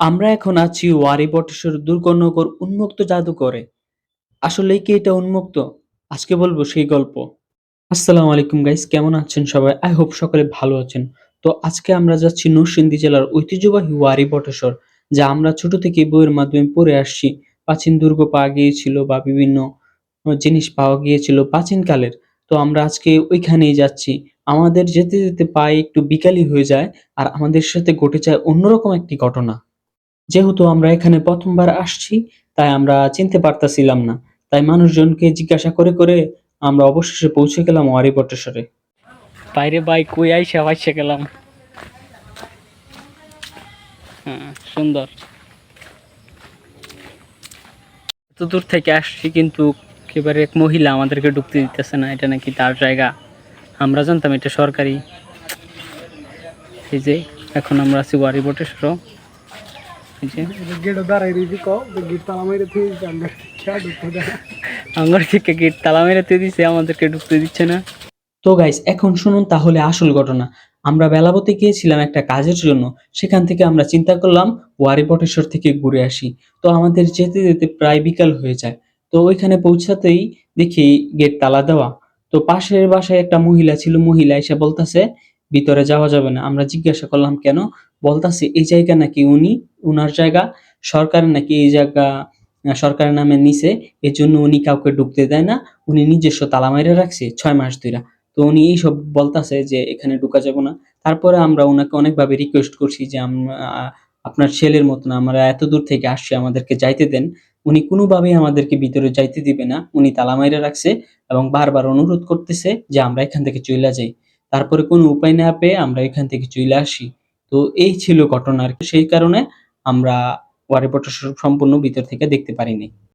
আমরা এখন আছি ওয়ারি বটেশ্বর দুর্গনগর উন্মুক্ত জাদুঘরে। আসলে কি এটা উন্মুক্ত? আজকে বলব সেই গল্প। আসসালামু আলাইকুম গাইস, কেমন আছেন সবাই? আই হোপ সকলে ভালো আছেন। তো আজকে আমরা যাচ্ছি নরসিংদী জেলার ঐতিহ্যবাহী ওয়ারি বটেশ্বর, যা আমরা ছোট থেকে বইয়ের মাধ্যমে পড়ে আসছি। প্রাচীন দুর্গ পাওয়া গিয়েছিল বা বিভিন্ন জিনিস পাওয়া গিয়েছিল প্রাচীন কালের তো আমরা আজকে ওইখানেই যাচ্ছি। আমাদের যেতে যেতে পায়ে একটু বিকালই হয়ে যায়, আর আমাদের সাথে ঘটে যায় অন্যরকম একটি ঘটনা। যেহেতু আমরা এখানে প্রথমবার আসছি, তাই আমরা চিনতে পারতাছিলাম না। তাই মানুষজনকে জিজ্ঞাসা করে করে আমরা অবশেষে পৌঁছে গেলাম ওয়ারি বটেশ্বরে। বাইরে বাইক কই আইসা আইসা গেলাম। হ্যাঁ সুন্দর। এত দূর থেকে আসছি কিন্তু একেবারে এক মহিলা আমাদেরকে ঢুকতে দিতেছে না, এটা নাকি তার জায়গা। আমরা জানতাম এটা সরকারি। এই যে, এখন আমরা আছি ওয়ারি গেট তালা মেরে তুই দিছে আমাদেরকে ঢুকতে দিচ্ছে না তো গাইস এখন শুনুন তাহলে আসল ঘটনা। আমরা বেলাবতে গিয়েছিলাম একটা কাজের জন্য সেখান থেকে আমরা চিন্তা করলাম ওয়ারি বটেশ্বর থেকে ঘুরে আসি। তো আমাদের যেতে যেতে প্রায় বিকাল হয়ে যায়। তো ওইখানে পৌঁছাতেই দেখি গেট তালা দেওয়া। তো পাশের বাসায় একটা মহিলা ছিল মহিলা এসে বলতাছে ভিতরে যাওয়া যাবে না। আমরা জিজ্ঞাসা করলাম কেন? বলতাছে এই জায়গা নাকি উনি উনার জায়গা সরকার নাকি এই জায়গা সরকারের নামে নিছে এর জন্য উনি কাউকে ঢুকতে দেয় না, উনি নিজস্ব তালা মাইরে রাখছে ছয় মাস ধরে তো উনি এইসব বলতাছে যে এখানে ঢুকা যাবে না। তারপরে আমরা ওনাকে অনেকভাবে রিকোয়েস্ট করছি যে আপনার ছেলের মতন আমরা এত দূর থেকে আসছি, আমাদেরকে যাইতে দেন। উনি কোনোভাবেই আমাদেরকে ভিতরে যাইতে দিবে না, উনি তালা মাইরে রাখছে এবং বারবার অনুরোধ করতেছে যে আমরা এখান থেকে চলে যাই। তারপরে কোনো উপায় না পেয়ে আমরা এখান থেকে চলে আসি। তো এই ছিল ঘটনা আর সেই কারণে আমরা ওয়ারি সম্পূর্ণ ভিতর থেকে দেখতে পারিনি।